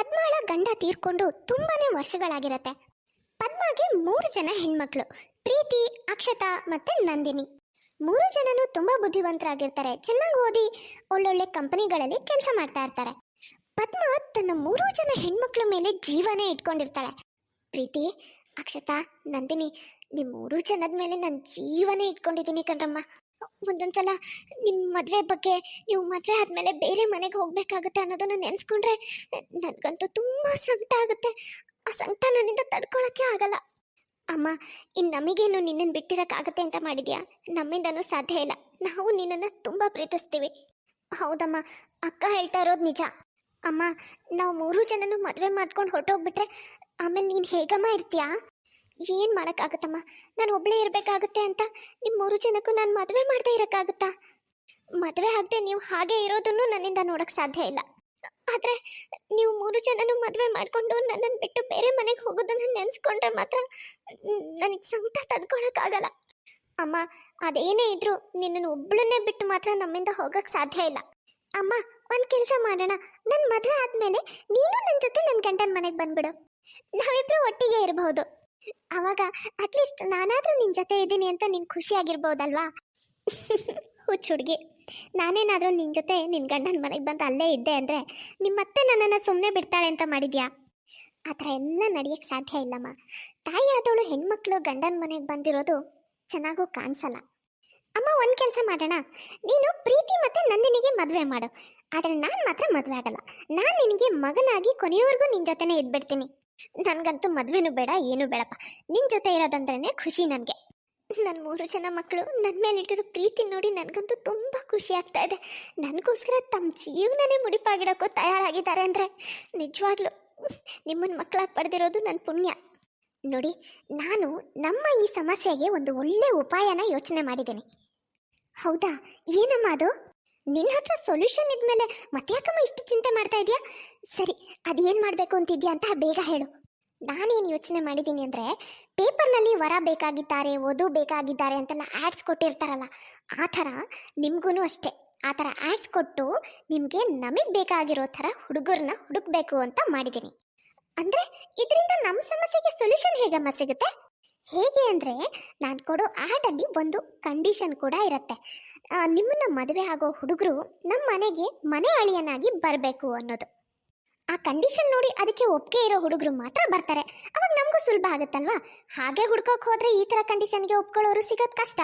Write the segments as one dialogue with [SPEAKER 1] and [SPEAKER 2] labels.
[SPEAKER 1] ಪದ್ಮಾಳ ಗಂಡ ತೀರ್ಕೊಂಡು ತುಂಬಾನೇ ವರ್ಷಗಳಾಗಿರತ್ತೆ. ಪದ್ಮಾಗೆ ಮೂರು ಜನ ಹೆಣ್ಮಕ್ಳು, ಪ್ರೀತಿ, ಅಕ್ಷತಾ ಮತ್ತೆ ನಂದಿನಿ. ಮೂರು ಜನನು ತುಂಬಾ ಬುದ್ಧಿವಂತರಾಗಿರ್ತಾರೆ. ಚೆನ್ನಾಗಿ ಓದಿ ಒಳ್ಳೊಳ್ಳೆ ಕಂಪನಿಗಳಲ್ಲಿ ಕೆಲಸ ಮಾಡ್ತಾ ಇರ್ತಾರೆ. ಪದ್ಮ ತನ್ನ ಮೂರು ಜನ ಹೆಣ್ಮಕ್ಳ ಮೇಲೆ ಜೀವನೇ ಇಟ್ಕೊಂಡಿರ್ತಾಳೆ. ಪ್ರೀತಿ, ಅಕ್ಷತಾ, ನಂದಿನಿ ನಿಮ್ಮ ಮೂರು ಜನದ ಮೇಲೆ ನಾನು ಜೀವನೇ ಇಟ್ಕೊಂಡಿದ್ದೀನಿ ಕಣ್ರಮ್ಮ. ಒಂದೊಂದ್ಸಲ ನಿಮ್ಮ ಮದುವೆ ಬಗ್ಗೆ ನೀವು ಮದುವೆ ಆದಮೇಲೆ ಬೇರೆ ಮನೆಗೆ ಹೋಗಬೇಕಾಗುತ್ತೆ ಅನ್ನೋದನ್ನ ನೆನೆಸ್ಕೊಂಡ್ರೆ ನನಗಂತೂ ತುಂಬ ಸಂಕಟ ಆಗುತ್ತೆ. ಆ ಸಂಕಟ ನನ್ನಿಂದ ತಡ್ಕೊಳಕ್ಕೆ ಆಗಲ್ಲ. ಅಮ್ಮ ಇನ್ನು ನಮಗೇನು ನಿನ್ನನ್ನು ಬಿಟ್ಟಿರೋಕ್ಕಾಗತ್ತೆ ಅಂತ ಮಾಡಿದ್ಯಾ? ನಮ್ಮಿಂದನೂ ಸಾಧ್ಯ ಇಲ್ಲ. ನಾವು ನಿನ್ನನ್ನು ತುಂಬ ಪ್ರೀತಿಸ್ತೀವಿ. ಹೌದಮ್ಮ, ಅಕ್ಕ ಹೇಳ್ತಾ ಇರೋದು ನಿಜ. ಅಮ್ಮ, ನಾವು ಮೂರು ಜನನು ಮದುವೆ ಮಾಡ್ಕೊಂಡು ಹೊರಟೋಗ್ಬಿಟ್ರೆ ಆಮೇಲೆ ನೀನು ಹೇಗಮ್ಮ ಇರ್ತೀಯಾ? ಏನು ಮಾಡೋಕ್ಕಾಗುತ್ತಮ್ಮ? ನಾನು ಒಬ್ಬಳೇ ಇರಬೇಕಾಗುತ್ತೆ ಅಂತ ನಿಮ್ಮ ಮೂರು ಜನಕ್ಕೂ ನಾನು ಮದುವೆ ಮಾಡದೇ ಇರೋಕ್ಕಾಗುತ್ತಾ? ಮದುವೆ ಆಗದೆ ನೀವು ಹಾಗೆ ಇರೋದನ್ನು ನನ್ನಿಂದ ನೋಡೋಕ್ಕೆ ಸಾಧ್ಯ ಇಲ್ಲ. ಆದರೆ ನೀವು ಮೂರು ಜನನು ಮದುವೆ ಮಾಡಿಕೊಂಡು ನನ್ನನ್ನು ಬಿಟ್ಟು ಬೇರೆ ಮನೆಗೆ ಹೋಗೋದನ್ನು ನೆನೆಸ್ಕೊಂಡ್ರೆ ಮಾತ್ರ ನನಗೆ ಸಂಕಟ ತಡ್ಕೊಳಕ್ಕಾಗಲ್ಲ. ಅಮ್ಮ, ಅದೇನೇ ಇದ್ರು ನಿನ್ನನ್ನು ಒಬ್ಬಳನ್ನೇ ಬಿಟ್ಟು ಮಾತ್ರ ನಮ್ಮಿಂದ ಹೋಗಕ್ಕೆ ಸಾಧ್ಯ ಇಲ್ಲ. ಅಮ್ಮ, ಒಂದು ಕೆಲಸ ಮಾಡೋಣ. ನನ್ನ ಮದುವೆ ಆದಮೇಲೆ ನೀನು ನನ್ನ ಜೊತೆ ನನ್ನ ಗಂಡನ ಮನೆಗೆ ಬಂದ್ಬಿಡು. ನಾವಿಬ್ರು ಒಟ್ಟಿಗೆ ಇರಬಹುದು. ಅವಾಗ ಅಟ್ಲೀಸ್ಟ್ ನಾನಾದರೂ ನಿನ್ನ ಜೊತೆ ಇದ್ದೀನಿ ಅಂತ ನೀನು ಖುಷಿಯಾಗಿರ್ಬೋದಲ್ವಾ? ಹುಚ್ಚು ಹುಡುಗಿ. ನಾನೇನಾದರೂ ನಿನ್ನ ಜೊತೆ ನಿನ್ನ ಗಂಡನ ಮನೆಗೆ ಬಂದು ಅಲ್ಲೇ ಇದ್ದೆ ಅಂದರೆ ನಿಮ್ಮತ್ತೆ ನನ್ನನ್ನು ಸುಮ್ಮನೆ ಬಿಡ್ತಾಳೆ ಅಂತ ಮಾಡಿದ್ಯಾ? ಆ ಥರ ಎಲ್ಲ ನಡೆಯೋಕ್ಕೆ ಸಾಧ್ಯ ಇಲ್ಲಮ್ಮ. ತಾಯಿ ಆದವಳು ಹೆಣ್ಮಕ್ಳು ಗಂಡನ ಮನೆಗೆ ಬಂದಿರೋದು ಚೆನ್ನಾಗೂ ಕಾಣಿಸಲ್ಲ. ಅಮ್ಮ, ಒಂದು ಕೆಲಸ ಮಾಡೋಣ. ನೀನು ಪ್ರೀತಿ ಮತ್ತು ನಂದಿನಿಗೆ ಮದುವೆ ಮಾಡು. ಆದರೆ ನಾನು ಮಾತ್ರ ಮದುವೆ ಆಗಲ್ಲ. ನಾನು ನಿನಗೆ ಮಗನಾಗಿ ಕೊನೆಯವರೆಗೂ ನಿನ್ನ ಜೊತೆನೇ ಇದ್ಬಿಡ್ತೀನಿ. ನನಗಂತೂ ಮದುವೆನೂ ಬೇಡ, ಏನೂ ಬೇಡಪ್ಪ. ನಿನ್ನ ಜೊತೆ ಇರೋದಂದ್ರೇ ಖುಷಿ ನನಗೆ. ನನ್ನ ಮೂರು ಜನ ಮಕ್ಕಳು ನನ್ನ ಮೇಲಿಟ್ಟಿರೋ ಪ್ರೀತಿ ನೋಡಿ ನನಗಂತೂ ತುಂಬ ಖುಷಿ ಆಗ್ತಾ ಇದೆ. ನನಗೋಸ್ಕರ ತಮ್ಮ ಜೀವನನೇ ಮುಡಿಪಾಗಿಡೋಕ್ಕೂ ತಯಾರಾಗಿದ್ದಾರೆ ಅಂದರೆ ನಿಜವಾಗ್ಲೂ ನಿಮ್ಮನ್ನು ಮಕ್ಕಳಾಗಿ ಪಡೆದಿರೋದು ನನ್ನ ಪುಣ್ಯ. ನೋಡಿ, ನಾನು ನಮ್ಮ ಈ ಸಮಸ್ಯೆಗೆ ಒಂದು ಒಳ್ಳೆ ಉಪಾಯನ ಯೋಚನೆ ಮಾಡಿದ್ದೀನಿ. ಹೌದಾ? ಏನಮ್ಮ ಅದು? ನಿನ್ನ ಹತ್ರ ಸೊಲ್ಯೂಷನ್ ಇದ್ಮೇಲೆ ಮತ್ತ್ಯಾಕಮ್ಮ ಇಷ್ಟು ಚಿಂತೆ ಮಾಡ್ತಾ ಇದೆಯಾ? ಸರಿ ಅದೇನು ಮಾಡಬೇಕು ಅಂತಿದ್ಯಾ ಅಂತ ಬೇಗ ಹೇಳು. ನಾನೇನು ಯೋಚನೆ ಮಾಡಿದ್ದೀನಿ ಅಂದರೆ, ಪೇಪರ್ನಲ್ಲಿ ವರ ಬೇಕಾಗಿದ್ದಾರೆ, ಓದು ಬೇಕಾಗಿದ್ದಾರೆ ಅಂತೆಲ್ಲ ಆ್ಯಡ್ಸ್ ಕೊಟ್ಟಿರ್ತಾರಲ್ಲ, ಆ ಥರ ನಿಮಗೂ ಅಷ್ಟೇ. ಆ ಥರ ಆ್ಯಡ್ಸ್ ಕೊಟ್ಟು ನಿಮಗೆ ನಮಗೆ ಬೇಕಾಗಿರೋ ಥರ ಹುಡುಗರನ್ನ ಹುಡುಕ್ಬೇಕು ಅಂತ ಮಾಡಿದ್ದೀನಿ. ಅಂದರೆ, ಇದರಿಂದ ನಮ್ಮ ಸಮಸ್ಯೆಗೆ ಸೊಲ್ಯೂಷನ್ ಹೇಗಮ್ಮ ಸಿಗುತ್ತೆ? ಹೇಗೆ ಅಂದರೆ ನಾನು ಕೊಡೋ ಆಟಲ್ಲಿ ಒಂದು ಕಂಡೀಷನ್ ಕೂಡ ಇರುತ್ತೆ. ನಿಮ್ಮನ್ನು ಮದುವೆ ಆಗೋ ಹುಡುಗರು ನಮ್ಮ ಮನೆಗೆ ಮನೆ ಅಳಿಯನಾಗಿ ಬರಬೇಕು ಅನ್ನೋದು. ಆ ಕಂಡೀಷನ್ ನೋಡಿ ಅದಕ್ಕೆ ಒಪ್ಪಿಗೆ ಇರೋ ಹುಡುಗರು ಮಾತ್ರ ಬರ್ತಾರೆ. ಅವಾಗ ನಮಗೂ ಸುಲಭ ಆಗುತ್ತಲ್ವಾ? ಹಾಗೆ ಹುಡ್ಕೋಕೆ ಹೋದರೆ ಈ ಥರ ಕಂಡೀಷನ್ಗೆ ಒಪ್ಕೊಳ್ಳೋರು ಸಿಗೋದು ಕಷ್ಟ.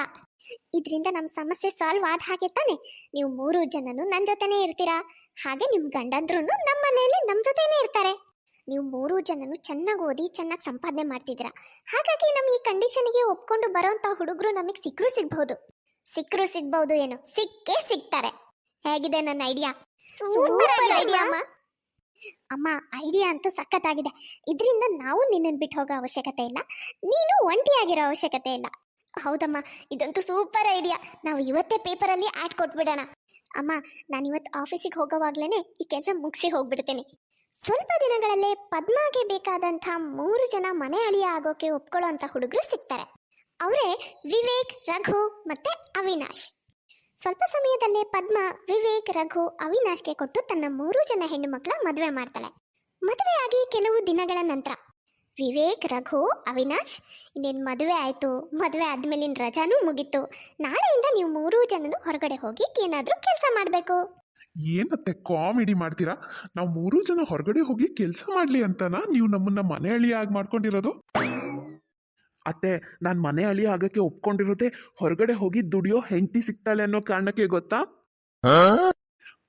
[SPEAKER 1] ಇದರಿಂದ ನಮ್ಮ ಸಮಸ್ಯೆ ಸಾಲ್ವ್ ಆದ ಹಾಗೆ ತಾನೆ. ನೀವು ಮೂರು ಜನನು ನನ್ನ ಜೊತೆನೇ ಇರ್ತೀರಾ? ಹಾಗೆ ನಿಮ್ಮ ಗಂಡಂದ್ರೂ ನಮ್ಮ ಮನೆಯಲ್ಲಿ ನಮ್ಮ ಜೊತೆನೇ ಇರ್ತಾರೆ. ನೀವು ಮೂರು ಜನನು ಚೆನ್ನಾಗಿ ಓದಿ ಚೆನ್ನಾಗಿ ಸಂಪಾದನೆ ಮಾಡ್ತಿದ್ದೀರಾ? ಹಾಗಾಗಿ ನಮ್ಮ ಈ ಕಂಡೀಷನ್ಗೆ ಒಪ್ಕೊಂಡು ಬರೋಂಥ ಹುಡುಗರು ನಮಗೆ ಸಿಕ್ಕರೂ ಸಿಗ್ಬಹುದು ಸಿಕ್ಕರು ಸಿಗ್ಬಹುದು ಏನು? ಸಿಕ್ಕೇ ಸಿಗ್ತಾರೆ. ಹೇಗಿದೆ ನನ್ನ ಐಡಿಯಾ? ಸೂಪರ್ ಐಡಿಯಾ ಅಮ್ಮ. ಅಮ್ಮ. ಐಡಿಯಾ ಅಂತೂ ಸಖತ್ತಾಗಿದೆ. ಇದರಿಂದ ನಾವು ನಿನ್ನನ್ನು ಬಿಟ್ಟು ಹೋಗೋ ಅವಶ್ಯಕತೆ ಇಲ್ಲ. ನೀನು ಒಂಟಿಯಾಗಿರೋ ಅವಶ್ಯಕತೆ ಇಲ್ಲ. ಹೌದಮ್ಮ ಇದಂತೂ ಸೂಪರ್ ಐಡಿಯಾ. ನಾವು ಇವತ್ತೇ ಪೇಪರಲ್ಲಿ ಆ್ಯಡ್ ಕೊಟ್ಬಿಡೋಣ. ಅಮ್ಮ ನಾನು ಇವತ್ತು ಆಫೀಸಿಗೆ ಹೋಗೋವಾಗ್ಲೇ ಈ ಕೆಲಸ ಮುಗಿಸಿ ಹೋಗ್ಬಿಡ್ತೀನಿ. ಸ್ವಲ್ಪ ದಿನಗಳಲ್ಲೇ ಪದ್ಮಾಗೆ ಬೇಕಾದಂಥ ಮೂರು ಜನ ಮನೆ ಅಳಿಯ ಆಗೋಕೆ ಒಪ್ಕೊಳ್ಳೋ ಅಂತ ಹುಡುಗರು ಸಿಗ್ತಾರೆ. ಅವರೇ ವಿವೇಕ್, ರಘು ಮತ್ತೆ ಅವಿನಾಶ್. ಸ್ವಲ್ಪ ಸಮಯದಲ್ಲೇ ಪದ್ಮ, ವಿವೇಕ್, ರಘು, ಅವಿನಾಶ್ಗೆ ಕೊಟ್ಟು ತನ್ನ ಮೂರು ಜನ ಹೆಣ್ಣು ಮಕ್ಕಳ ಮದುವೆ ಮಾಡ್ತಾಳೆ. ಮದುವೆಯಾಗಿ ಕೆಲವು ದಿನಗಳ ನಂತರ. ವಿವೇಕ್, ರಘು, ಅವಿನಾಶ್, ಇನ್ನೇನು ಮದುವೆ ಆಯಿತು, ಮದುವೆ ಆದಮೇಲಿನ ರಜಾನೂ ಮುಗೀತು. ನಾಳೆಯಿಂದ ನೀವು ಮೂರೂ ಜನನು ಹೊರಗಡೆ ಹೋಗಿ ಏನಾದರೂ ಕೆಲಸ ಮಾಡಬೇಕು.
[SPEAKER 2] ಏನತ್ತೆ ಕಾಮಿಡಿ ಮಾಡ್ತೀರಾ? ನಾವು ಮೂರು ಜನ ಹೊರಗಡೆ ಹೋಗಿ ಕೆಲಸ ಮಾಡ್ಲಿ ಅಂತನಾ? ನೀವು ನಮ್ಮನ್ನ ಮನೆ ಅಳಿಯಾಗಿ ಮಾಡ್ಕೊಂಡಿರೋದು? ಅತ್ತೆ, ನಾನು ಮನೆ ಅಳಿ ಆಗಕ್ಕೆ ಒಪ್ಕೊಂಡಿರೋದೆ ಹೊರಗಡೆ ಹೋಗಿ ದುಡಿಯೋ ಹೆಂಡತಿ ಸಿಗ್ತಾಳೆ ಅನ್ನೋ ಕಾರಣಕ್ಕೆ ಗೊತ್ತಾ?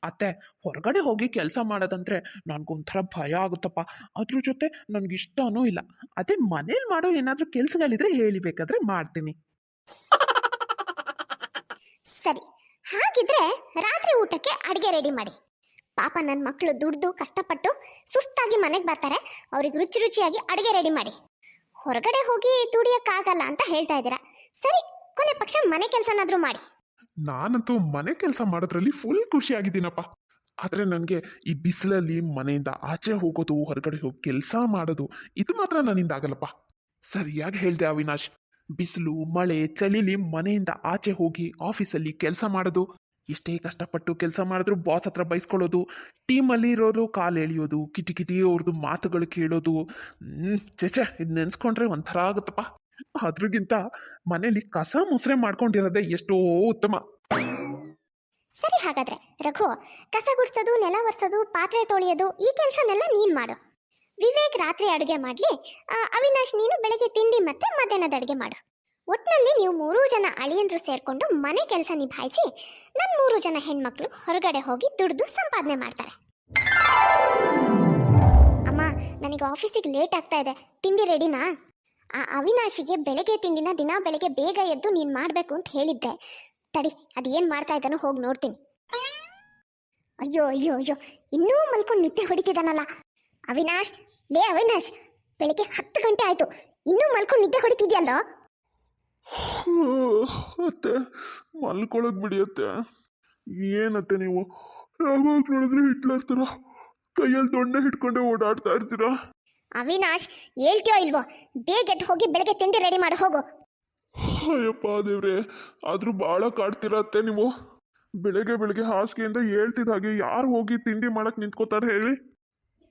[SPEAKER 2] ಅತ್ತೆ, ಹೊರಗಡೆ ಹೋಗಿ ಕೆಲಸ ಮಾಡೋದಂದ್ರೆ ನನ್ಗೊಂಥರ ಭಯ ಆಗುತ್ತಪ್ಪ. ಅದ್ರ ಜೊತೆ ನನ್ಗೆ ಇಷ್ಟನೂ ಇಲ್ಲ. ಅದೇ ಮನೇಲಿ ಮಾಡೋ ಏನಾದರೂ ಕೆಲಸಗಳಿದ್ರೆ ಹೇಳಿ ಬೇಕಾದ್ರೆ ಮಾಡ್ತೀನಿ.
[SPEAKER 1] ಸರಿ. ಹಾಗಿದ್ರೆ ರಾತ್ರಿ ಊಟಕ್ಕೆ ಅಡುಗೆ ರೆಡಿ ಮಾಡಿ. ಪಾಪ ನನ್ನ ಮಕ್ಕಳು ದುಡ್ದು ಕಷ್ಟಪಟ್ಟು ಸುಸ್ತಾಗಿ ಮನೆಗೆ ಬರ್ತಾರೆ. ಅವ್ರಿಗೆ ರುಚಿ ರುಚಿಯಾಗಿ ಅಡುಗೆ ರೆಡಿ ಮಾಡಿ. ಹೊರಗಡೆ ಹೋಗಿ ದುಡಿಯೋಕ್ಕಾಗಲ್ಲ ಅಂತ ಹೇಳ್ತಾ ಇದ್ದೀರಾ? ಸರಿ, ಕೊನೆ ಪಕ್ಷ ಮನೆ ಕೆಲಸನಾದರೂ ಮಾಡಿ.
[SPEAKER 2] ನಾನಂತೂ ಮನೆ ಕೆಲಸ ಮಾಡೋದ್ರಲ್ಲಿ ಫುಲ್ ಖುಷಿಯಾಗಿದ್ದೀನಪ್ಪ. ಆದರೆ ನನಗೆ ಈ ಬಿಸಿಲಲ್ಲಿ ಮನೆಯಿಂದ ಆಚೆ ಹೋಗೋದು, ಹೊರಗಡೆ ಹೋಗಿ ಕೆಲಸ ಮಾಡೋದು, ಇದು ಮಾತ್ರ ನನ್ನಿಂದ ಆಗಲ್ಲಪ್ಪ. ಸರಿಯಾಗಿ ಹೇಳ್ದೆ ಅವಿನಾಶ್. ಬಿಸಿಲು, ಮಳೆ, ಚಳಿಲಿ ಮನೆಯಿಂದ ಆಚೆ ಹೋಗಿ ಆಫೀಸಲ್ಲಿ ಕೆಲಸ ಮಾಡೋದು. ಎಷ್ಟೇ ಕಷ್ಟಪಟ್ಟು ಕೆಲಸ ಮಾಡಿದ್ರು ಬಾಸ್ ಹತ್ರ ಬೈಸ್ಕೊಳ್ಳೋದು. ಟೀಮಲ್ಲಿ ಇರೋರು ಕಾಲು ಎಳೆಯೋದು ಕಿಟಿ ಕಿಟಿ ಅವ್ರದ್ದು ಮಾತುಗಳು ಕೇಳೋದು. ಛೆ ಇದು ನೆನೆಸ್ಕೊಂಡ್ರೆ ಒಂಥರ ಆಗುತ್ತಪ್ಪ. ಅದ್ರಿಗಿಂತ ಮನೇಲಿ ಕಸ ಮುಸ್ರೆ ಮಾಡ್ಕೊಂಡಿರೋದೇ ಎಷ್ಟೋ ಉತ್ತಮ.
[SPEAKER 1] ಸರಿ ಹಾಗಾದ್ರೆ, ರಘು, ಕಸ ಗುಡಿಸೋದು, ನೆಲ ಒರೆಸೋದು, ಪಾತ್ರೆ ತೊಳೆಯೋದು, ಈ ಕೆಲಸನೆಲ್ಲ ನೀನ್ ಮಾಡು. ವಿವೇಕ್ ರಾತ್ರಿ ಅಡುಗೆ ಮಾಡಲಿ. ಅವಿನಾಶ್, ನೀನು ಬೆಳಗ್ಗೆ ತಿಂಡಿ ಮತ್ತೆ ಮಧ್ಯಾಹ್ನದ ಅಡುಗೆ ಮಾಡು. ಒಟ್ಟಿನಲ್ಲಿ ನೀವು ಮೂರೂ ಜನ ಅಳಿಯಂದ್ರು ಸೇರಿಕೊಂಡು ಮನೆ ಕೆಲಸ ನಿಭಾಯಿಸಿ ನನ್ನ ಮೂರು ಜನ ಹೆಣ್ಮಕ್ಳು ಹೊರಗಡೆ ಹೋಗಿ ದುಡ್ದು ಸಂಪಾದನೆ ಮಾಡ್ತಾರೆ. ಅಮ್ಮ, ನನಗೆ ಆಫೀಸಿಗೆ ಲೇಟ್ ಆಗ್ತಾ ಇದೆ. ತಿಂಡಿ ರೆಡಿನಾ? ಆ, ಅವಿನಾಶಿಗೆ ಬೆಳಗ್ಗೆ ತಿಂಡಿನ ದಿನ ಬೆಳಗ್ಗೆ ಬೇಗ ಎದ್ದು ನೀನು ಮಾಡಬೇಕು ಅಂತ ಹೇಳಿದ್ದೆ. ತಡಿ ಅದೇನು ಮಾಡ್ತಾ ಇದ್ದಾನೋ ಹೋಗಿ ನೋಡ್ತೀನಿ. ಅಯ್ಯೋ ಅಯ್ಯೋ ಅಯ್ಯೋ, ಇನ್ನೂ ಮಲ್ಕೊಂಡು ನಿದ್ದೆ ಹೊಡಿತಿದ್ದಾನಲ್ಲ. ಅವಿನಾಶ್ ಲೇ ಅವಿನಾಶ್ ಬೆಳಿಗ್ಗೆ ಹತ್ತು ಗಂಟೆ ಆಯ್ತು. ಇನ್ನೂ ಮಲ್ಕೊಂಡು ನಿದ್ದೆ ಹೊಡಿತಿದ್ಯಲ್ಲೋ?
[SPEAKER 2] ಅತ್ತೆ ಮಲ್ಕೊಳಕ್ ಬಿಡಿ ಅತ್ತೆ. ಏನತ್ತೆ ನೀವು? ಯಾವಾಗ ನೋಡಿದ್ರೆ ಹಿಟ್ಲರ್ ಥರ ಕೈಯಲ್ಲಿ ದೊಣ್ಣೆ ಹಿಡ್ಕೊಂಡೆ ಓಡಾಡ್ತಾ ಇರ್ತೀರಾ?
[SPEAKER 1] ಅವಿನಾಶ್ ಹೇಳ್ತೀಯೋ ಇಲ್ವೋ? ಬೇಗ ಎದ್ದು ಹೋಗಿ ಬೆಳಗ್ಗೆ ತಿಂಡಿ ರೆಡಿ ಮಾಡಿ ಹೋಗು.
[SPEAKER 2] ಅಯ್ಯಪ್ಪ ದೇವ್ರೆ ಆದ್ರೂ ಭಾಳ ಕಾಡ್ತಿರತ್ತೆ ಅತ್ತೆ ನೀವು? ಬೆಳಗ್ಗೆ ಬೆಳಗ್ಗೆ ಹಾಸಿಗೆಯಿಂದ ಹೇಳ್ತಿದ್ದ ಹಾಗೆ ಯಾರು ಹೋಗಿ ತಿಂಡಿ ಮಾಡಕ್ ನಿಂತ್ಕೋತಾರೆ ಹೇಳಿ?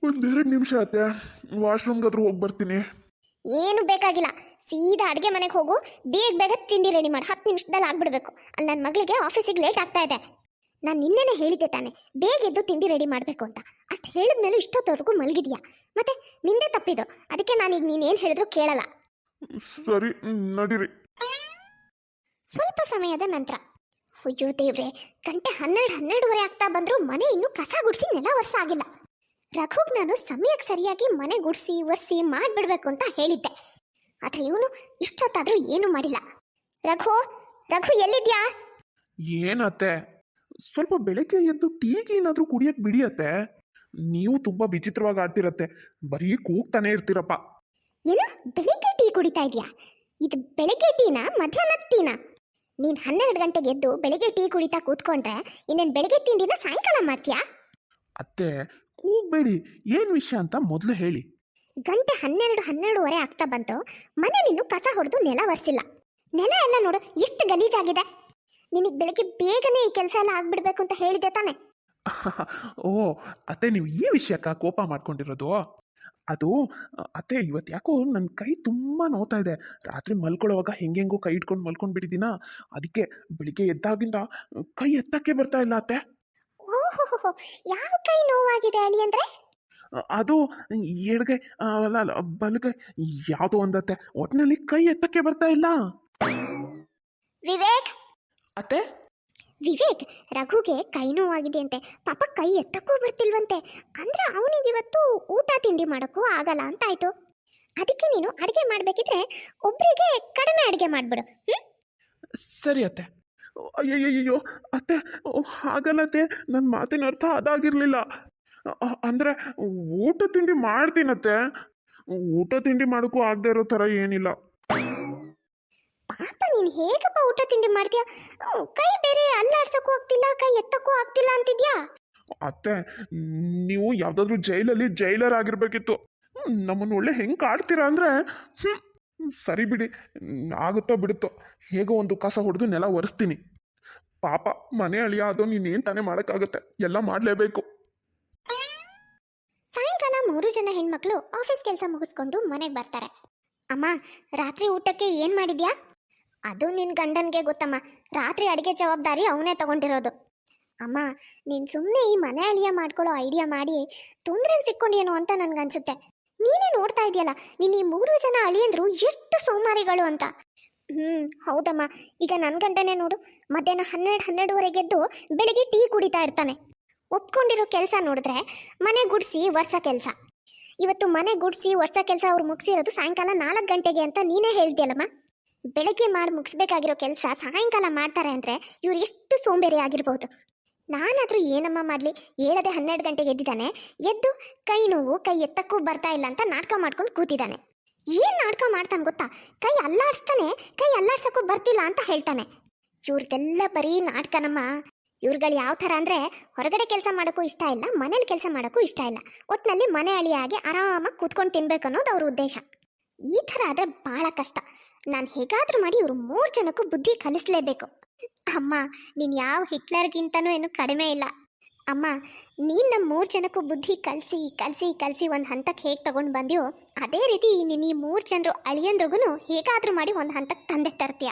[SPEAKER 2] ಒಂದೆರಡು ನಿಮಿಷ ಅತ್ತೆ. ವಾಶ್ರೂಮ್ಗಾದ್ರೂ ಹೋಗಿ ಬರ್ತೀನಿ.
[SPEAKER 1] ಏನು ಬೇಕಾಗಿಲ್ಲ. ಸೀದಾ ಅಡುಗೆ ಮನೆಗೆ ಹೋಗು. ಬೇಗ ಬೇಗ ತಿಂಡಿ ರೆಡಿ ಮಾಡಿ. ಹತ್ತು ನಿಮಿಷದಲ್ಲಿ ಆಗ್ಬಿಡ್ಬೇಕು. ಅಲ್ಲಿ ನನ್ನ ಮಗಳಿಗೆ ಆಫೀಸಿಗೆ ಲೇಟ್ ಆಗ್ತಾ ಇದೆ. ನಾನು ನಿನ್ನೆನೆ ಹೇಳಿದ್ದೆ ತಾನೆ ಬೇಗ ಎದ್ದು ತಿಂಡಿ ರೆಡಿ ಮಾಡಬೇಕು ಅಂತ. ಅಷ್ಟು ಹೇಳಿದ್ಮೇಲೆ ಇಷ್ಟೊತ್ತವರೆಗೂ ಮಲಗಿದ್ಯಾ? ಮತ್ತೆ ನಿಂದೆ ತಪ್ಪಿದು. ಅದಕ್ಕೆ ನಾನೀಗ ನೀನೇನು ಹೇಳಿದ್ರು ಕೇಳಲ್ಲ.
[SPEAKER 2] ಸರಿ ನಡೀರಿ.
[SPEAKER 1] ಸ್ವಲ್ಪ ಸಮಯದ ನಂತರ ಅಯ್ಯೋ ದೇವ್ರೆ ಗಂಟೆ ಹನ್ನೆರಡು ಹನ್ನೆರಡುವರೆ ಆಗ್ತಾ ಬಂದರೂ ಮನೆ ಇನ್ನೂ ಕಸ ಗುಡಿಸಿ ನೆಲ ವರ್ಷ ಆಗಿಲ್ಲ. ರಘುಗ್ ನಾನು ಸಮಯಕ್ಕೆ ಸರಿಯಾಗಿ ಮನೆ ಗುಡಿಸಿ ಒರೆಸಿ ಮಾಡಿಬಿಡ್ಬೇಕು ಅಂತ ಹೇಳಿದ್ದೆ. ಆದರೆ ಇವನು ಇಷ್ಟೊತ್ತಾದರೂ ಏನೂ ಮಾಡಿಲ್ಲ. ರಘು ರಘು ಎಲ್ಲಿದ್ಯಾ?
[SPEAKER 2] ಏನತ್ತೆ? ಸ್ವಲ್ಪ ಬೆಳಗ್ಗೆ ಎದ್ದು ಟೀಗೆ ಏನಾದರೂ ಕುಡಿಯಕ್ಕೆ ಬಿಡಿಯತ್ತೆ ನೀವು ತುಂಬ ವಿಚಿತ್ರವಾಗಿ ಆಡ್ತಿರತ್ತೆ. ಬರೀ ಕೂಗ್ತಾನೆ ಇರ್ತೀರಪ್ಪ.
[SPEAKER 1] ಏನು? ಬೆಳಿಗ್ಗೆ ಟೀ ಕುಡಿತಾ ಇದೆಯಾ? ಇದು ಬೆಳಿಗ್ಗೆ ಟೀನಾ ಮಧ್ಯಾಹ್ನದ ಟೀನಾ? ನೀನು ಹನ್ನೆರಡು ಗಂಟೆಗೆ ಎದ್ದು ಬೆಳಿಗ್ಗೆ ಟೀ ಕುಡಿತಾ ಕೂತ್ಕೊಂಡ್ರೆ ಇನ್ನೇನು ಬೆಳಿಗ್ಗೆ ತಿಂಡಿನ ಸಾಯಂಕಾಲ ಮಾಡ್ತೀಯಾ?
[SPEAKER 2] ಅತ್ತೆ ಕೂಗ್ಬೇಡಿ. ಏನು ವಿಷಯ ಅಂತ ಮೊದಲು ಹೇಳಿ.
[SPEAKER 1] ಗಂಟೆ ಹನ್ನೆರಡು ಹನ್ನೆರಡುವರೆ ಆಗ್ತಾ ಬಂತು. ಮನೇಲಿನ್ನು ಕಸ ಹೊಡೆದು ನೆಲ ಒರೆಸಿಲ್ಲ. ನೆಲ ಎಲ್ಲ ನೋಡು ಎಷ್ಟು ಗಲೀಜಾಗಿದೆ. ನಿನಗೆ ಬೆಳಿಗ್ಗೆ ಬೇಗನೆ ಈ ಕೆಲಸ ಎಲ್ಲ ಆಗ್ಬಿಡ್ಬೇಕು ಅಂತ ಹೇಳಿದೆ ತಾನೆ.
[SPEAKER 2] ಓ ಅತ್ತೆ ನೀವು ಈ ವಿಷಯಕ್ಕ ಕೋಪ ಮಾಡ್ಕೊಂಡಿರೋದು? ಅದು ಅತ್ತೆ ಇವತ್ತು ಯಾಕೋ ನನ್ನ ಕೈ ತುಂಬ ನೋತಾ ಇದೆ. ರಾತ್ರಿ ಮಲ್ಕೊಳ್ಳೋವಾಗ ಹೆಂಗೆಂಗೋ ಕೈ ಇಟ್ಕೊಂಡು ಮಲ್ಕೊಂಡ್ಬಿಟ್ಟಿದ್ದೀನಾ. ಅದಕ್ಕೆ ಬೆಳಿಗ್ಗೆ ಎದ್ದಾಗಿಂದ ಕೈ ಎತ್ತಕ್ಕೆ ಬರ್ತಾ ಇಲ್ಲ ಅತ್ತೆ.
[SPEAKER 1] ಯಾವ ಕೈ ನೋವಾಗಿದೆ ಅಳಿ ಅಂದ್ರೆ?
[SPEAKER 2] ಅದು ಎಡಗೈ ಅಲ್ಲ ಅಲ್ಲ ಬಲಗೈ ಯಾವುದೋ ಒಂದತ್ತೆ. ಒಟ್ಟಿನಲ್ಲಿ ಕೈ ಎತ್ತಕ್ಕೆ ಬರ್ತಾ ಇಲ್ಲ.
[SPEAKER 1] ವಿವೇಕ್!
[SPEAKER 2] ಅತ್ತೆ?
[SPEAKER 1] ವಿವೇಕ್ ರಘುಗೆ ಕೈ ನೋವಾಗಿದೆ ಅಂತೆ. ಪಾಪ ಕೈ ಎತ್ತಕ್ಕೂ ಬರ್ತಿಲ್ವಂತೆ. ಅಂದ್ರೆ ಅವನಿಗೆ ಇವತ್ತು ಊಟ ತಿಂಡಿ ಮಾಡೋಕ್ಕೂ ಆಗಲ್ಲ ಅಂತ ಆಯ್ತು ಅದಕ್ಕೆ ನೀನು ಅಡುಗೆ ಮಾಡಬೇಕಿದ್ರೆ ಒಬ್ಬರಿಗೆ ಕಡಿಮೆ ಅಡುಗೆ ಮಾಡಿಬಿಡು
[SPEAKER 2] ಸರಿ ಅತ್ತೆ. ಅಯ್ಯಯ್ಯಯ್ಯೋ ಅತ್ತೆ ಹಾಗಲ್ಲತ್ತೆ ಹಾಗಲ್ಲ ನನ್ನ ಮಾತಿನ ಅರ್ಥ ಅದಾಗಿರಲಿಲ್ಲ. ಅಂದರೆ ಊಟ ತಿಂಡಿ ಮಾಡ್ತೀನತ್ತೆ. ಊಟ ತಿಂಡಿ ಮಾಡೋಕ್ಕೂ ಆಗದೆ ಇರೋ ಥರ ಏನಿಲ್ಲ.
[SPEAKER 1] ಪಾಪ ನೀನು ಹೇಗಪ್ಪ ಊಟ ತಿಂಡಿ ಮಾಡ್ತೀಯ? ಕೈ ಬೇರೆ ಅಲ್ಲಾಡ್ಸಕ್ಕೂ ಆಗ್ತಿಲ್ಲ ಕೈ ಎತ್ತಕ್ಕೂ ಆಗ್ತಿಲ್ಲ ಅಂತಿದ್ಯಾ?
[SPEAKER 2] ಅತ್ತೆ ನೀವು ಯಾವುದಾದ್ರೂ ಜೈಲಲ್ಲಿ ಜೈಲರ್ ಆಗಿರ್ಬೇಕಿತ್ತು. ನಮ್ಮನ್ನು ಒಳ್ಳೆ ಹೆಂಗೆ ಕಾಡ್ತೀರಾ ಅಂದರೆ ಸರಿ ಬಿಡಿ ಆಗುತ್ತೋ ಬಿಡುತ್ತೋ ಹೇಗೋ ಒಂದು ಕಸ ಹೊಡೆದು ನೆಲ ಒರೆಸ್ತೀನಿ. ಪಾಪ ಮನೆ ಅಳಿಯ ಅದು ನೀನೇನು ತಾನೇ ಮಾಡೋಕ್ಕಾಗುತ್ತೆ? ಎಲ್ಲ ಮಾಡಲೇಬೇಕು.
[SPEAKER 1] ಸಾಯಂಕಾಲ ಮೂರು ಜನ ಹೆಣ್ಮಕ್ಳು ಆಫೀಸ್ ಕೆಲಸ ಮುಗಿಸ್ಕೊಂಡು ಮನೆಗೆ ಬರ್ತಾರೆ. ಅಮ್ಮ, ರಾತ್ರಿ ಊಟಕ್ಕೆ ಏನು ಮಾಡಿದ್ಯಾ? ಅದು ನಿನ್ ಗಂಡನಿಗೆ ಗೊತ್ತಮ್ಮ. ರಾತ್ರಿ ಅಡುಗೆ ಜವಾಬ್ದಾರಿ ಅವನೇ ತಗೊಂಡಿರೋದು. ಅಮ್ಮ, ನೀನ್ ಸುಮ್ಮನೆ ಈ ಮನೆ ಅಳಿಯ ಮಾಡ್ಕೊಳ್ಳೋ ಐಡಿಯಾ ಮಾಡಿ ತೊಂದ್ರೆ ಸಿಕ್ಕೊಂಡೇನೋ ಅಂತ ನನ್ಗನ್ಸುತ್ತೆ. ನೀನೇ ನೋಡ್ತಾ ಇದೆಯಲ್ಲ, ನೀನ್ ಈ ಮೂರು ಜನ ಅಳಿಯಂದ್ರು ಎಷ್ಟು ಸೋಮಾರಿಗಳು ಅಂತ. ಹ್ಞೂ ಹೌದಮ್ಮ. ಈಗ ನನ್ನ ಗಂಟೆನೇ ನೋಡು, ಮಧ್ಯಾಹ್ನ ಹನ್ನೆರಡು ಹನ್ನೆರಡುವರೆಗೆ ಎದ್ದು ಬೆಳಿಗ್ಗೆ ಟೀ ಕುಡಿತಾ ಇರ್ತಾನೆ. ಒಪ್ಕೊಂಡಿರೋ ಕೆಲಸ ನೋಡಿದ್ರೆ ಮನೆ ಗುಡಿಸಿ ವರ್ಷ ಕೆಲಸ. ಇವತ್ತು ಮನೆ ಗುಡಿಸಿ ವರ್ಷ ಕೆಲಸ ಅವ್ರು ಮುಗಿಸಿರೋದು ಸಾಯಂಕಾಲ ನಾಲ್ಕು ಗಂಟೆಗೆ ಅಂತ ನೀನೇ ಹೇಳ್ತೀಯಲ್ಲಮ್ಮ? ಬೆಳಗ್ಗೆ ಮಾಡಿ, ಮುಗಿಸ್ಬೇಕಾಗಿರೋ ಕೆಲಸ ಸಾಯಂಕಾಲ ಮಾಡ್ತಾರೆ ಅಂದರೆ ಇವ್ರು ಎಷ್ಟು ಸೋಂಬೇರಿ ಆಗಿರ್ಬೋದು. ನಾನಾದರೂ ಏನಮ್ಮ ಮಾಡಲಿ? ಹೇಳದೆ ಹನ್ನೆರಡು ಗಂಟೆಗೆ ಎದ್ದಿದ್ದಾನೆ. ಎದ್ದು ಕೈ ನೋವು, ಕೈ ಎತ್ತಕ್ಕೂ ಬರ್ತಾ ಇಲ್ಲ ಅಂತ ನಾಟಕ ಮಾಡ್ಕೊಂಡು ಕೂತಿದ್ದಾನೆ. ಏನು ನಾಟಕ ಮಾಡ್ತಾನೆ ಗೊತ್ತಾ? ಕೈ ಅಲ್ಲಾಡ್ಸ್ತಾನೆ, ಕೈ ಅಲ್ಲಾಡ್ಸಕ್ಕೂ ಬರ್ತಿಲ್ಲ ಅಂತ ಹೇಳ್ತಾನೆ. ಇವ್ರಿಗೆಲ್ಲ ಬರೀ ನಾಟಕನಮ್ಮ. ಇವ್ರುಗಳು ಯಾವ ಥರ ಅಂದರೆ ಹೊರಗಡೆ ಕೆಲಸ ಮಾಡೋಕ್ಕೂ ಇಷ್ಟ ಇಲ್ಲ, ಮನೇಲಿ ಕೆಲಸ ಮಾಡೋಕ್ಕೂ ಇಷ್ಟ ಇಲ್ಲ. ಒಟ್ಟಿನಲ್ಲಿ ಮನೆ ಅಳಿಯಾಗಿ ಆರಾಮಾಗಿ ಕೂತ್ಕೊಂಡು ತಿನ್ಬೇಕು ಅನ್ನೋದು ಅವ್ರ ಉದ್ದೇಶ. ಈ ಥರ ಆದರೆ ಭಾಳ ಕಷ್ಟ. ನಾನು ಹೇಗಾದರೂ ಮಾಡಿ ಇವರು ಮೂರು ಜನಕ್ಕೂ ಬುದ್ಧಿ ಕಲಿಸ್ಲೇಬೇಕು. ಅಮ್ಮ, ನೀನು ಯಾವ ಹಿಟ್ಲರ್ಗಿಂತನೂ ಏನು ಕಡಿಮೆ ಇಲ್ಲ. ಅಮ್ಮ, ನೀನು ನಮ್ಮ ಮೂರು ಜನಕ್ಕೂ ಬುದ್ಧಿ ಕಲಿಸಿ ಕಲಿಸಿ ಕಲಿಸಿ ಒಂದು ಹಂತಕ್ಕೆ ಹೇಗೆ ತಗೊಂಡು ಬಂದ್ಯೋ, ಅದೇ ರೀತಿ ನೀನು ಈ ಮೂರು ಜನರು ಅಳಿಯಂದ್ರಿಗೂ ಹೇಗಾದರೂ ಮಾಡಿ ಒಂದು ಹಂತಕ್ಕೆ ತಂದೆ ತರ್ತೀಯ.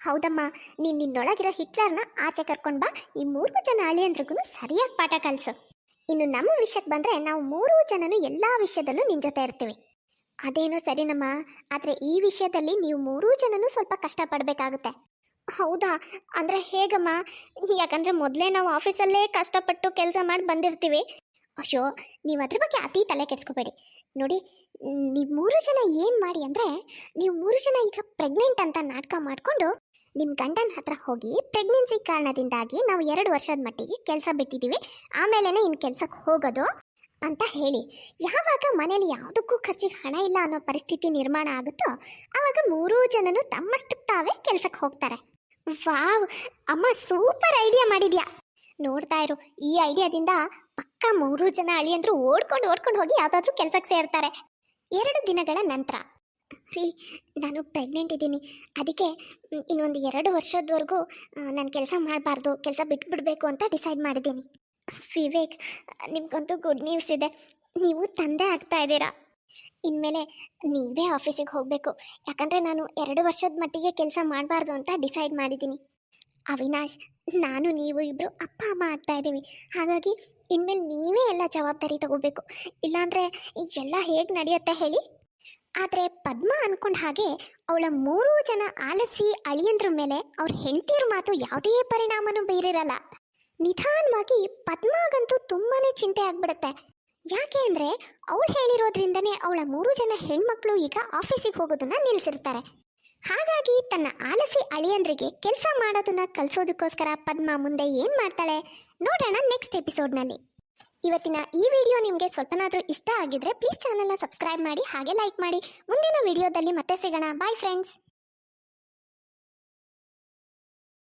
[SPEAKER 1] ಹೌದಮ್ಮ, ನೀನು ನಿನ್ನೊಳಗಿರೋ ಹಿಟ್ಲರ್ನ ಆಚೆ ಕರ್ಕೊಂಡು ಬಾ, ಈ ಮೂರು ಜನ ಅಳಿಯಂದ್ರಿಗೂ ಸರಿಯಾಗಿ ಪಾಠ ಕಲಿಸು. ಇನ್ನು ನಮ್ಮ ವಿಷಯಕ್ಕೆ ಬಂದರೆ ನಾವು ಮೂರು ಜನನು ಎಲ್ಲ ವಿಷಯದಲ್ಲೂ ನಿನ್ನ ಜೊತೆ ಇರ್ತೀವಿ. ಅದೇನೋ ಸರಿನಮ್ಮ, ಆದರೆ ಈ ವಿಷಯದಲ್ಲಿ ನೀವು ಮೂರೂ ಜನನು ಸ್ವಲ್ಪ ಕಷ್ಟಪಡಬೇಕಾಗುತ್ತೆ. ಹೌದಾ? ಅಂದರೆ ಹೇಗಮ್ಮ? ಯಾಕಂದರೆ ಮೊದಲೇ ನಾವು ಆಫೀಸಲ್ಲೇ ಕಷ್ಟಪಟ್ಟು ಕೆಲಸ ಮಾಡಿ ಬಂದಿರ್ತೀವಿ. ಅಯ್ಯೋ, ನೀವು ಅದ್ರ ಬಗ್ಗೆ ಅತಿ ತಲೆ ಕೆಡ್ಸ್ಕೋಬೇಡಿ. ನೋಡಿ ನೀವು ಮೂರು ಜನ ಏನು ಮಾಡಿ ಅಂದರೆ, ನೀವು ಮೂರು ಜನ ಈಗ ಪ್ರೆಗ್ನೆಂಟ್ ಅಂತ ನಾಟಕ ಮಾಡಿಕೊಂಡು ನಿಮ್ಮ ಗಂಡನ ಹತ್ರ ಹೋಗಿ ಪ್ರೆಗ್ನೆನ್ಸಿ ಕಾರಣದಿಂದಾಗಿ ನಾವು ಎರಡು ವರ್ಷದ ಮಟ್ಟಿಗೆ ಕೆಲಸ ಬಿಟ್ಟಿದ್ದೀವಿ ಆಮೇಲೆ ಇನ್ನು ಕೆಲ್ಸಕ್ಕೆ ಹೋಗೋದು ಅಂತ ಹೇಳಿ. ಯಾವಾಗ ಮನೇಲಿ ಯಾವುದಕ್ಕೂ ಖರ್ಚಿಗೆ ಹಣ ಇಲ್ಲ ಅನ್ನೋ ಪರಿಸ್ಥಿತಿ ನಿರ್ಮಾಣ ಆಗುತ್ತೋ ಆವಾಗ ಮೂರೂ ಜನನು ತಮ್ಮಷ್ಟು ತಾವೇ ಕೆಲಸಕ್ಕೆ ಹೋಗ್ತಾರೆ. ವಾವ್, ಅಮ್ಮ ಸೂಪರ್ ಐಡಿಯಾ ಮಾಡಿದ್ಯಾ. ನೋಡ್ತಾ ಇರು, ಈ ಐಡಿಯಾದಿಂದ ಪಕ್ಕ ಮೂರು ಜನ ಅಳಿಯಂದ್ರು ಓಡ್ಕೊಂಡು ಓಡ್ಕೊಂಡು ಹೋಗಿ ಯಾವುದಾದ್ರೂ ಕೆಲ್ಸಕ್ಕೆ ಸೇರ್ತಾರೆ. ಎರಡು ದಿನಗಳ ನಂತರ. ರೀ, ನಾನು ಪ್ರೆಗ್ನೆಂಟ್ ಇದ್ದೀನಿ. ಅದಕ್ಕೆ ಇನ್ನೊಂದು ಎರಡು ವರ್ಷದವರೆಗೂ ನಾನು ಕೆಲಸ ಮಾಡಬಾರ್ದು, ಕೆಲಸ ಬಿಟ್ಬಿಡ್ಬೇಕು ಅಂತ ಡಿಸೈಡ್ ಮಾಡಿದ್ದೀನಿ. ವಿವೇಕ್, ನಿಮ್ಗಂತೂ ಗುಡ್ ನ್ಯೂಸ್ ಇದೆ. ನೀವು ತಂದೆ ಆಗ್ತಾ ಇದ್ದೀರಾ. ಇನ್ಮೇಲೆ ನೀವೇ ಆಫೀಸಿಗೆ ಹೋಗಬೇಕು. ಯಾಕಂದರೆ ನಾನು ಎರಡು ವರ್ಷದ ಮಟ್ಟಿಗೆ ಕೆಲಸ ಮಾಡಬಾರ್ದು ಅಂತ ಡಿಸೈಡ್ ಮಾಡಿದ್ದೀನಿ. ಅವಿನಾಶ್, ನಾನು, ನೀವು ಇಬ್ಬರು ಅಪ್ಪ, ಅಮ್ಮ ಆಗ್ತಾ ಇದ್ದೀವಿ. ಹಾಗಾಗಿ ಇನ್ಮೇಲೆ ನೀವೇ ಎಲ್ಲ ಜವಾಬ್ದಾರಿ ತಗೋಬೇಕು. ಇಲ್ಲಾಂದರೆ ಎಲ್ಲ ಹೇಗೆ ನಡೆಯುತ್ತೆ ಹೇಳಿ? ಆದರೆ ಪದ್ಮ ಅನ್ಕೊಂಡ ಹಾಗೆ ಅವಳ ಮೂರೂ ಜನ ಆಲಸಿ ಅಳಿಯಂದ್ರ ಮೇಲೆ ಅವ್ರ ಹೆಂಡತಿಯರ ಮಾತು ಯಾವುದೇ ಪರಿಣಾಮನೂ ಬೀರಿರಲ್ಲ. ನಿಧಾನವಾಗಿ ಪದ್ಮಗಂತೂ ತುಂಬಾನೇ ಚಿಂತೆ ಆಗ್ಬಿಡುತ್ತೆ. ಯಾಕೆ ಅಂದರೆ ಅವಳು ಹೇಳಿರೋದ್ರಿಂದನೇ ಅವಳ ಮೂರು ಜನ ಹೆಣ್ಮಕ್ಳು ಈಗ ಆಫೀಸಿಗೆ ಹೋಗೋದನ್ನ ನಿಲ್ಲಿಸಿರ್ತಾರೆ ಹಾಗಾಗಿ ತನ್ನ ಆಲಸಿ ಅಳಿಯಂದ್ರಿಗೆ ಕೆಲಸ ಮಾಡೋದನ್ನ ಕಲಿಸೋದಕ್ಕೋಸ್ಕರ ಪದ್ಮ ಮುಂದೆ ಏನು ಮಾಡ್ತಾಳೆ ನೋಡೋಣ ನೆಕ್ಸ್ಟ್ ಎಪಿಸೋಡ್ನಲ್ಲಿ ಇವತ್ತಿನ ಈ ವಿಡಿಯೋ ನಿಮಗೆ ಸ್ವಲ್ಪನಾದರೂ ಇಷ್ಟ ಆಗಿದ್ರೆ ಪ್ಲೀಸ್ ಚಾನಲ್ನ ಸಬ್ಸ್ಕ್ರೈಬ್ ಮಾಡಿ ಹಾಗೆ ಲೈಕ್ ಮಾಡಿ. ಮುಂದಿನ ವಿಡಿಯೋದಲ್ಲಿ ಮತ್ತೆ ಸಿಗೋಣ. Bye friends